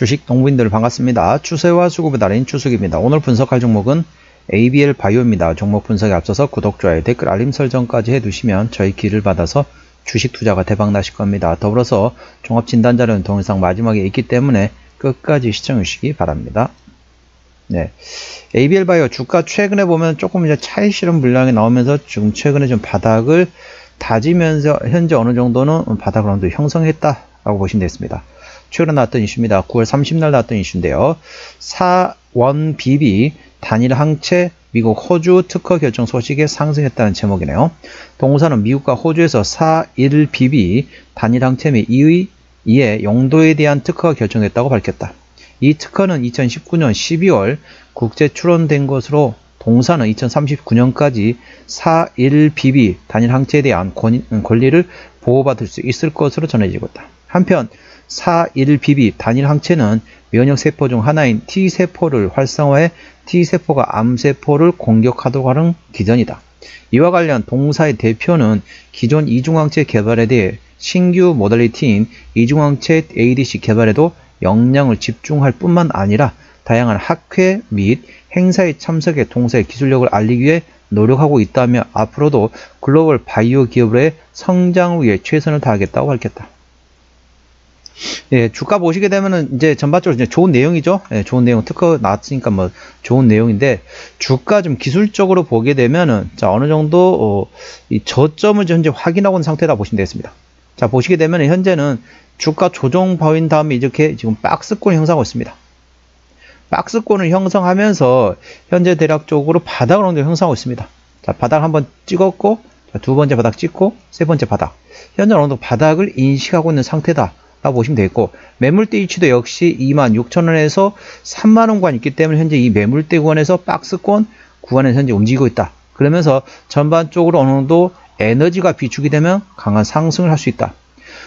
주식 동부인들 반갑습니다. 추세와 수급의 달인 추석입니다. 오늘 분석할 종목은 ABL 바이오입니다. 종목 분석에 앞서서 구독, 좋아요, 댓글, 알림 설정까지 해두시면 저희 길을 받아서 주식 투자가 대박 나실 겁니다. 더불어서 종합 진단 자료는 동영상 마지막에 있기 때문에 끝까지 시청해 주시기 바랍니다. 네. ABL 바이오 주가 최근에 보면 조금 이제 차익 실험 물량이 나오면서 지금 최근에 좀 바닥을 다지면서 현재 어느 정도는 정도 형성했다라고 보시면 되겠습니다. 최근에 나왔던 이슈입니다. 9월 30날 나왔던 이슈인데요. 4원BB 단일 항체 미국 호주 특허 결정 소식에 상승했다는 제목이네요. 동사는 미국과 호주에서 4.1BB 단일 항체 및 이의 이의 용도에 대한 특허가 결정됐다고 밝혔다. 이 특허는 2019년 12월 국제 출원된 것으로 동사는 2039년까지 4.1BB 단일 항체에 대한 권, 권리를 보호받을 수 있을 것으로 전해지고 있다. 한편 4.1BB 단일 항체는 면역세포 중 하나인 T세포를 활성화해 T세포가 암세포를 공격하도록 하는 기전이다. 이와 관련 동사의 대표는 기존 이중항체 개발에 대해 신규 모델리티인 이중항체 ADC 개발에도 역량을 집중할 뿐만 아니라 다양한 학회 및 행사에 참석해 동사의 기술력을 알리기 위해 노력하고 있다며 앞으로도 글로벌 바이오 기업의 성장을 위해 최선을 다하겠다고 밝혔다. 예, 주가 보시게 되면은 이제 전반적으로 이제 좋은 내용이죠. 예, 좋은 내용 특허 나왔으니까 뭐 좋은 내용인데 주가 좀 기술적으로 보게 되면은 자 어느 정도 어, 이 저점을 현재 확인하고 있는 상태다 보시면 되겠습니다. 자 보시게 되면 현재는 주가 조정 바인 다음에 이렇게 지금 박스권 형성하고 있습니다. 박스권을 형성하면서 현재 대략적으로 바닥을 어느 정도 형성하고 있습니다. 자 바닥 한번 찍었고 자, 두 번째 바닥 찍고 세 번째 바닥 현재 어느 정도 바닥을 인식하고 있는 상태다. 라고 보시면 되겠고 매물대 위치도 역시 26,000원에서 3만원 구간 있기 때문에 현재 이 매물대 구간에서 박스권 구간에서 현재 움직이고 있다. 그러면서 전반적으로 어느 정도 에너지가 비축이 되면 강한 상승을 할 수 있다.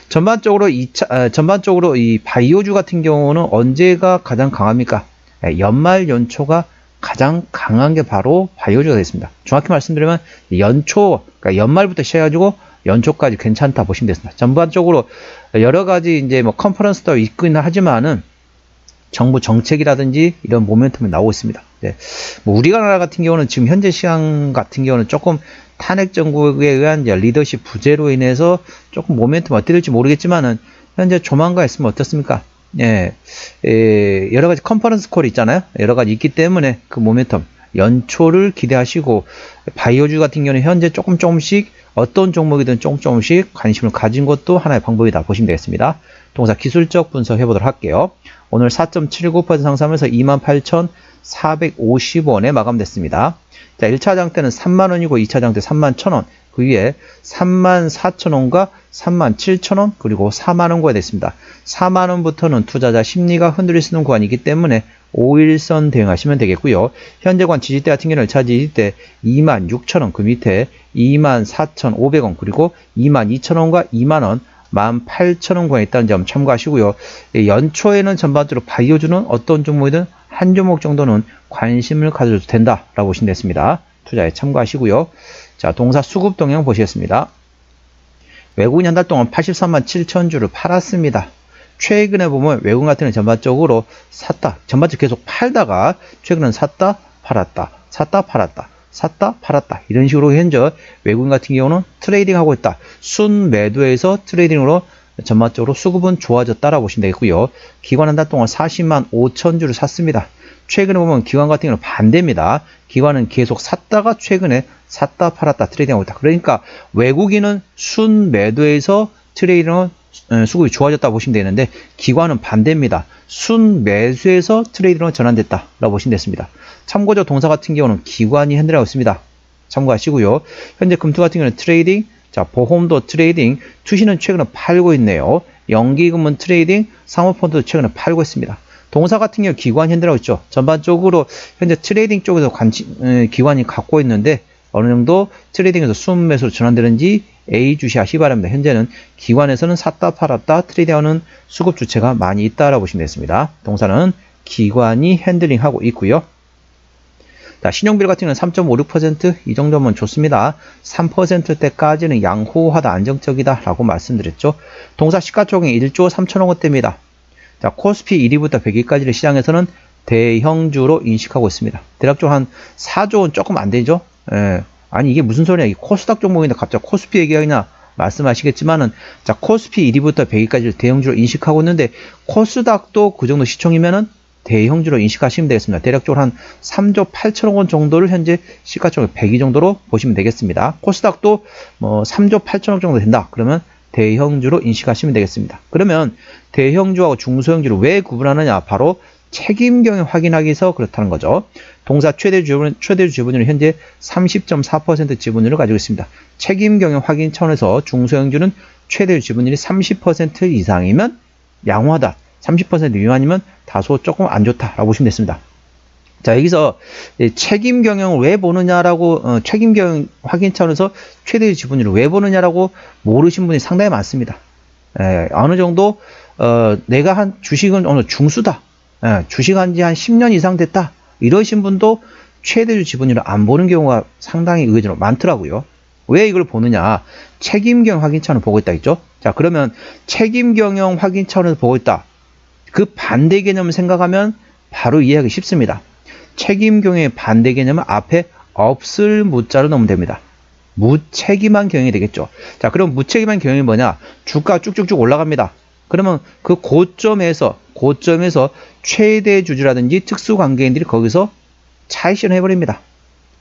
전반적으로 2차, 아, 전반적으로 이 바이오주 같은 경우는 언제가 가장 강합니까? 네, 연말 연초가 가장 강한 게 바로 바이오주가 됐습니다. 정확히 말씀드리면 연초, 그러니까 연말부터 시작해가지고 연초까지 괜찮다 보시면 되겠습니다. 전반적으로 여러 가지 이제 뭐 컨퍼런스도 있긴 하지만은 정부 정책이라든지 이런 모멘텀이 나오고 있습니다. 네. 뭐 우리나라 같은 경우는 지금 현재 시장 같은 경우는 조금 탄핵 정국에 의한 리더십 부재로 인해서 조금 모멘텀 될지 모르겠지만은 현재 조만간 있으면 어떻습니까? 예, 예, 여러 가지 컨퍼런스 콜이 있잖아요. 여러 가지 있기 때문에 그 모멘텀 연초를 기대하시고 바이오주 같은 경우는 현재 조금 조금씩 어떤 종목이든 조금 조금씩 관심을 가진 것도 하나의 방법이다 보시면 되겠습니다. 동사 기술적 분석해 보도록 할게요. 오늘 4.79% 상승하면서 28,450원에 마감됐습니다. 자, 1차장 때는 3만원이고 2차장 때 3만 1천원, 그 위에 3만 4천원과 3만 7천원, 그리고 4만원 구간이 됐습니다. 4만원부터는 투자자 심리가 흔들릴 수 있는 구간이기 때문에 5일선 대응하시면 되겠고요. 현재관 지지대 같은 경우는 차지지대 2만 6천원 그 밑에 2만 4천5백원 그리고 2만 2천원과 2만원 18,000원 구간에 있다는 점 참고하시고요. 연초에는 전반적으로 바이오주는 어떤 종목이든 한 종목 정도는 관심을 가져도 된다라고 보시면 됐습니다. 투자에 참고하시고요. 자, 동사 수급 동향 보시겠습니다. 외국인 한달 동안 83만 7천 주를 팔았습니다. 최근에 보면 외국인 같은 경우는 전반적으로 샀다. 전반적으로 계속 팔다가 최근은 샀다, 팔았다, 샀다, 팔았다, 샀다, 팔았다. 이런 식으로 현재 외국인 같은 경우는 트레이딩 하고 있다. 순 매도에서 트레이딩으로 전반적으로 수급은 좋아졌다라고 보시면 되겠고요. 기관 한 달 동안 40만 5천 주를 샀습니다. 최근에 보면 기관 같은 경우는 반대입니다. 기관은 계속 샀다가 최근에 샀다 팔았다 트레이딩하고 있다. 그러니까 외국인은 순 매도에서 트레이딩은 어, 수급이 좋아졌다 보시면 되는데 기관은 반대입니다. 순 매수에서 트레이딩으로 전환됐다 라고 보시면 됐습니다. 참고적 동사 같은 경우는 기관이 핸들하고 있습니다. 참고하시고요. 현재 금투 같은 경우는 트레이딩, 자 보험도 트레이딩, 투시는 최근에 팔고 있네요. 연기금은 트레이딩, 사모펀드도 최근에 팔고 있습니다. 동사 같은 경우 기관 현대라고 있죠. 전반적으로 현재 트레이딩 쪽에서 관심, 기관이 갖고 있는데 어느 정도 트레이딩에서 순매수로 전환되는지 A 주시 하시 기 바랍니다. 현재는 기관에서는 샀다 팔았다 트레이딩하는 수급 주체가 많이 있다라고 보시면 되겠습니다. 동사는 기관이 핸들링하고 있고요. 자, 신용비율 같은 경우는 3.56%이 정도면 좋습니다. 3%대까지는 양호하다 안정적이다 라고 말씀드렸죠. 동사 시가총액 1조 3천억 원대입니다. 자, 코스피 1위부터 100위까지를 시장에서는 대형주로 인식하고 있습니다. 대략적으로 한 4조 원 조금 안 되죠? 예. 아니, 이게 무슨 소리야. 이 코스닥 종목인데 갑자기 코스피 얘기하냐 말씀하시겠지만은, 자, 코스피 1위부터 100위까지를 대형주로 인식하고 있는데, 코스닥도 그 정도 시총이면은 대형주로 인식하시면 되겠습니다. 대략적으로 한 3조 8천억 원 정도를 현재 시가총액 100위 정도로 보시면 되겠습니다. 코스닥도 뭐 3조 8천억 정도 된다. 그러면 대형주로 인식하시면 되겠습니다. 그러면 대형주하고 중소형주를 왜 구분하느냐? 바로 책임 경영 확인하기 위해서 그렇다는 거죠. 동사 최대 지분, 최대 지분율은 현재 30.4% 지분율을 가지고 있습니다. 책임 경영 확인 차원에서 중소형주는 최대 지분율이 30% 이상이면 양호하다. 30% 미만이면 다소 조금 안 좋다라고 보시면 됐습니다. 자, 여기서 책임 경영을 왜 보느냐라고, 어, 책임 경영 확인 차원에서 최대의 지분율을 왜 보느냐라고 모르신 분이 상당히 많습니다. 에, 어느 정도, 어, 내가 한 주식은 어느 중수다. 에, 주식한 지 한 10년 이상 됐다. 이러신 분도 최대주 지분율을 안 보는 경우가 상당히 의외로 많더라고요. 왜 이걸 보느냐? 책임 경영 확인 차원을 보고 있다 했죠? 자, 그러면 책임 경영 확인 차원에서 보고 있다. 그 반대 개념을 생각하면 바로 이해하기 쉽습니다. 책임 경영의 반대 개념은 앞에 없을 무자로 넣으면 됩니다. 무책임한 경영이 되겠죠. 자, 그럼 무책임한 경영이 뭐냐? 주가 쭉쭉쭉 올라갑니다. 그러면 그 고점에서 고점에서 최대 주주라든지 특수 관계인들이 거기서 차익실현 해버립니다.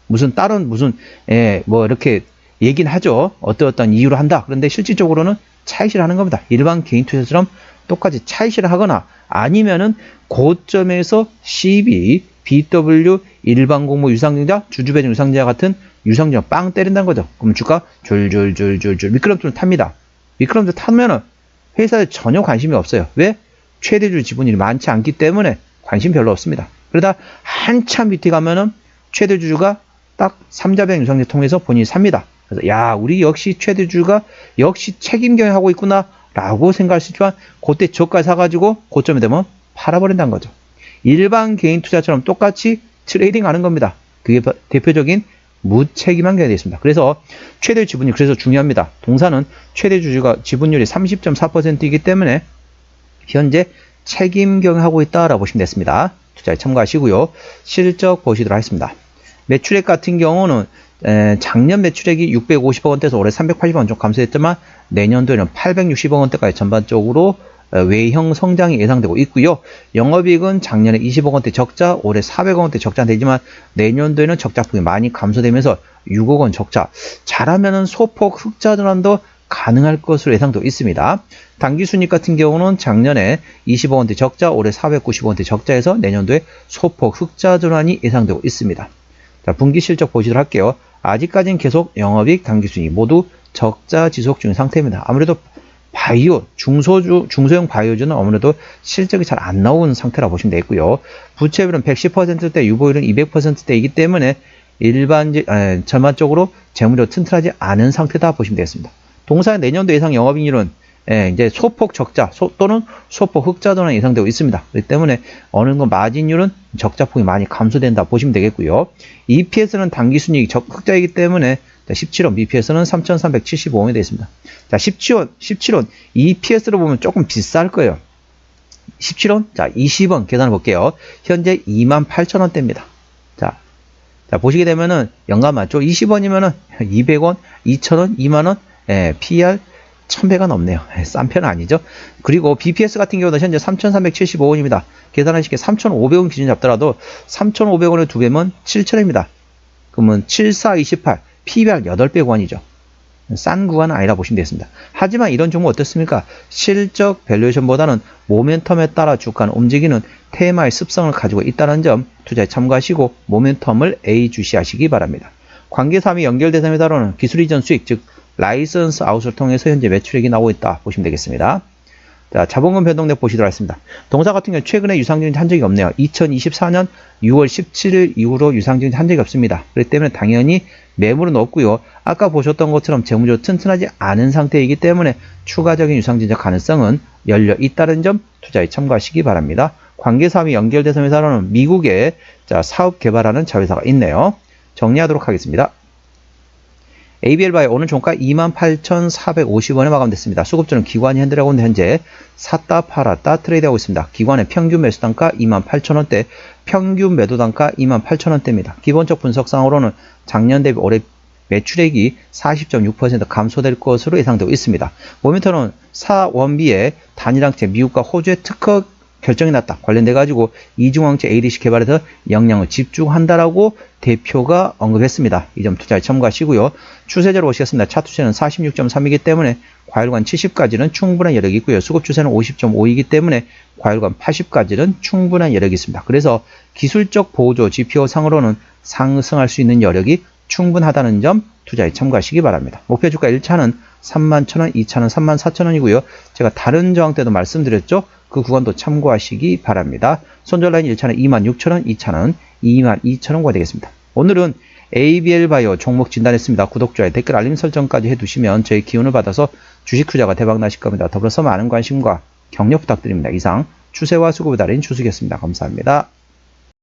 무슨 다른 무슨 예, 뭐 이렇게 얘기는 하죠. 어떤 어떤 이유로 한다. 그런데 실질적으로는 차익실현 하는 겁니다. 일반 개인 투자처럼 똑같이 차익실현 하거나 아니면은 고점에서 CB, BW, 일반 공모 유상증자, 주주배정 유상증자 같은 유상증자 빵 때린다는 거죠. 그럼 주가 줄줄줄줄줄 미끄럼틀을 탑니다. 미끄럼틀 타면은 회사에 전혀 관심이 없어요. 왜? 최대주 지분이 많지 않기 때문에 관심 별로 없습니다. 그러다 한참 밑에 가면은 최대주주가 딱 삼자배정 유상증자 통해서 본인이 삽니다. 그래서 야 우리 역시 최대주가 역시 책임 경영하고 있구나 라고 생각할 수 있지만 그때 저가 사가지고 고점이 되면 팔아버린다는 거죠. 일반 개인 투자처럼 똑같이 트레이딩 하는 겁니다. 그게 대표적인 무책임한 경향이 되겠습니다. 그래서 최대 지분율 그래서 중요합니다. 동사는 최대 주주가 지분율이 30.4%이기 때문에 현재 책임 경영하고 있다라고 보시면 됐습니다. 투자에 참고하시고요. 실적 보시도록 하겠습니다. 매출액 같은 경우는 작년 매출액이 650억 원대에서 올해 380억 원 정도 감소했지만 내년도에는 860억 원대까지 전반적으로 어, 외형 성장이 예상되고 있고요. 영업이익은 작년에 20억 원대 적자, 올해 400억 원대 적자 되지만 내년도에는 적자폭이 많이 감소되면서 6억 원 적자. 잘하면은 소폭 흑자 전환도 가능할 것으로 예상되고 있습니다. 당기 순익 같은 경우는 작년에 20억 원대 적자, 올해 490억 원대 적자에서 내년도에 소폭 흑자 전환이 예상되고 있습니다. 자, 분기 실적 보시도록 할게요. 아직까지는 계속 영업이익, 당기순이익 모두 적자 지속 중인 상태입니다. 아무래도 바이오, 중소주, 중소형 바이오주는 아무래도 실적이 잘 안 나오는 상태라 보시면 되겠고요. 부채율은 110%대, 유보율은 200%대이기 때문에 일반, 에, 전반적으로 재무적 튼튼하지 않은 상태다 보시면 되겠습니다. 동사 내년도 예상 영업이익률은 예, 이제 소폭 적자 소, 또는 소폭 흑자 전환이 예상되고 있습니다. 그렇기 때문에 어느 정도 마진율은 적자폭이 많이 감소된다 보시면 되겠고요. EPS는 당기순이익 적 흑자이기 때문에 17원, BPS는 3,375원이 되어 있습니다. 자, 17원, 17원, EPS로 보면 조금 비쌀 거예요. 17원, 자, 20원 계산해 볼게요. 현재 28,000원대입니다. 자, 자, 보시게 되면은 연간 맞죠? 20원이면은 200원, 2,000원, 2만원, 예, PR 1000배가 넘네요. 예, 싼 편은 아니죠. 그리고 BPS 같은 경우는 현재 3,375원입니다. 계산하시기에 3,500원 기준 잡더라도 3,500원의 두 배면 7,000원입니다. 그러면 7428, PBR 8배 구간이죠. 싼 구간은 아니라 보시면 되겠습니다. 하지만 이런 종목 어떻습니까? 실적 밸류에이션보다는 모멘텀에 따라 주가는 움직이는 테마의 습성을 가지고 있다는 점 투자에 참고하시고 모멘텀을 A 주시하시기 바랍니다. 관계사항이 연결 대상에 따르는 기술 이전 수익, 즉 라이선스 아웃을 통해서 현재 매출액이 나오고 있다 보시면 되겠습니다. 자, 자본금 변동력 보시도록 하겠습니다. 동사 같은 경우 최근에 유상증자 한 적이 없네요. 2024년 6월 17일 이후로 유상증자 한 적이 없습니다. 그렇기 때문에 당연히 매물은 없고요. 아까 보셨던 것처럼 재무적으로 튼튼하지 않은 상태이기 때문에 추가적인 유상증자 가능성은 열려 있다는 점 투자에 참고하시기 바랍니다. 관계사업이 연결돼서 회사로는 미국에 자, 사업 개발하는 자회사가 있네요. 정리하도록 하겠습니다. ABL 바이오 오늘 종가 28,450원에 마감됐습니다. 수급주는 기관이 핸들하고 있는데 현재 샀다 팔았다 트레이드하고 있습니다. 기관의 평균 매수 단가 28,000원대, 평균 매도 단가 28,000원대입니다. 기본적 분석상으로는 작년 대비 올해 매출액이 40.6% 감소될 것으로 예상되고 있습니다. 모니터는 사원비의 단일항체 미국과 호주의 특허 결정이 났다. 관련돼 가지고 이중항체 ADC 개발에서 역량을 집중한다라고 대표가 언급했습니다. 이 점 투자에 참고하시고요. 추세대로 보시겠습니다. 차트 추세는 46.3이기 때문에 과열관 70까지는 충분한 여력이 있고요. 수급 추세는 50.5이기 때문에 과열관 80까지는 충분한 여력이 있습니다. 그래서 기술적 보조 지표 상으로는 상승할 수 있는 여력이 충분하다는 점 투자에 참고하시기 바랍니다. 목표 주가 1차는 31,000원, 2차는 34,000원이고요. 제가 다른 저항 때도 말씀드렸죠. 그 구간도 참고하시기 바랍니다. 손절 라인 1차는 26,000원, 2차는 22,000원가 되겠습니다. 오늘은 ABL 바이오 종목 진단했습니다. 구독, 좋아요, 댓글 알림 설정까지 해두시면 저희 기운을 받아서 주식 투자가 대박 나실 겁니다. 더불어서 많은 관심과 격려 부탁드립니다. 이상 추세와 수급을 달인 주식이었습니다. 감사합니다.